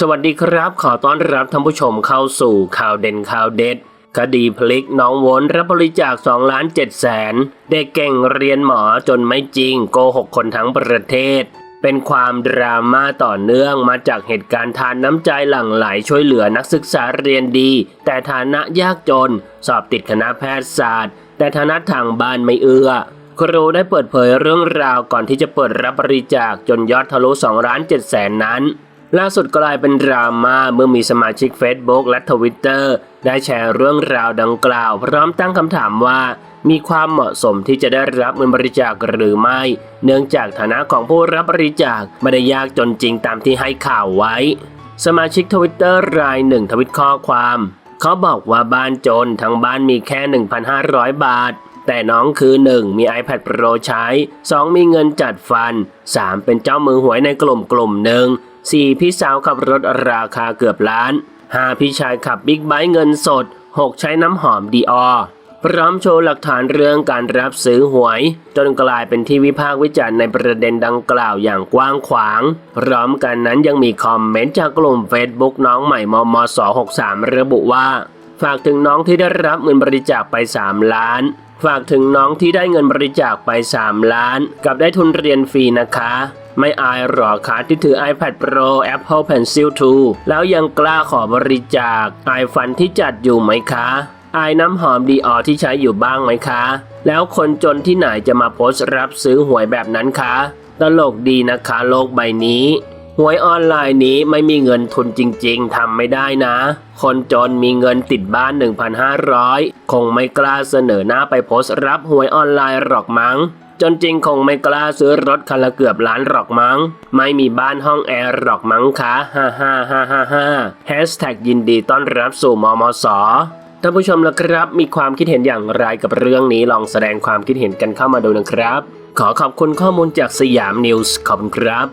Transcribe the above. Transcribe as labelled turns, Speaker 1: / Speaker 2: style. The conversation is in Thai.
Speaker 1: สวัสดีครับ ขอต้อนรับท่านผู้ชมเข้าสู่ข่าวเด่นข่าวเด็ด คดีพลิกน้องโวนรับบริจาค2ล้าน7แสนเด็กเก่งเรียนหมอจนไม่จริงโกหกคนทั้งประเทศ เป็นความดราม่าต่อเนื่องมาจากเหตุการณ์ทานน้ำใจหลั่งไหลช่วยเหลือนักศึกษาเรียนดี แต่ฐานะยากจน สอบติดคณะแพทยศาสตร์ แต่ฐานะทางบ้านไม่เอื้อครูได้เปิดเผยเรื่องราวก่อนที่จะเปิดรับบริจาคจนยอดทะลุ2ล้าน7แสนนั้น ล่าสุดกลายเป็นดราม่าเมื่อมีสมาชิก Facebook และ Twitter ได้แชร์เรื่องราวดังกล่าว พร้อมตั้งคำถามว่า มีความเหมาะสมที่จะได้รับเงินบริจาคหรือไม่ เนื่องจากฐานะของผู้รับบริจาคไม่ได้ยากจนจริงตามที่ให้ข่าวไว้ สมาชิก Twitter รายหนึ่งทวิตข้อความ เขาบอกว่าบ้านจนทั้งบ้านมีแค่ 1,500 บาทแต่น้องคือ 1. มี iPad Pro ใช้ 2. มีเงินจัดฟัน 3. เป็นเจ้ามือหวยในกลุ่มกลุ่มหนึ่ง 4. พี่สาวขับรถราคาเกือบล้าน 5. พี่ชายขับบิ๊กไบค์เงินสด 6. ใช้น้ำหอมดีออพร้อมโชว์หลักฐานเรื่องการรับซื้อหวย จนกลายเป็นที่วิพากษ์วิจารณ์ในประเด็นดังกล่าวอย่างกว้างขวาง พร้อมกันนั้นยังมีคอมเมนต์จากกลุ่ม Facebook น้องใหม่มมส63ระบุว่า ฝากถึงน้องที่ได้รับเงินบริจาคไป 3 ล้าน ฝากถึงน้องที่ได้เงินบริจาคไป 3 ล้าน กับได้ทุนเรียนฟรีนะคะ ไม่อายหรอคะที่ถือ iPad Pro Apple Pencil 2 แล้วยังกล้าขอบริจาคไอฟันที่จัดอยู่ไหมคะอายน้ำหอมดีออที่ใช้อยู่บ้างไหมคะ แล้วคนจนที่ไหนจะมาโพสต์รับซื้อหวยแบบนั้นคะ ตลกดีนะคะโลกใบนี้ หวยออนไลน์นี้ไม่มีเงินทุนจริง ๆทำไม่ได้นะ คนจนมีเงินติดบ้าน 1,500 คงไม่กล้าเสนอหน้าไปโพสต์รับหวยออนไลน์หรอกมั้ง จนจริงคงไม่กล้าซื้อรถคันละเกือบล้านหรอกมั้ง ไม่มีบ้านห้องแอร์หรอกมั้งคะฮ่าฮ่าฮ่าฮ่าฮ่าแฮชแท็กยินดีต้อนรับสู่มมสท่านผู้ชมละครับ มีความคิดเห็นอย่างไรกับเรื่องนี้ลองแสดงความคิดเห็นกันเข้ามาดูนะครับ ขอขอบคุณข้อมูลจากสยามนิวส์ขอบคุณครับ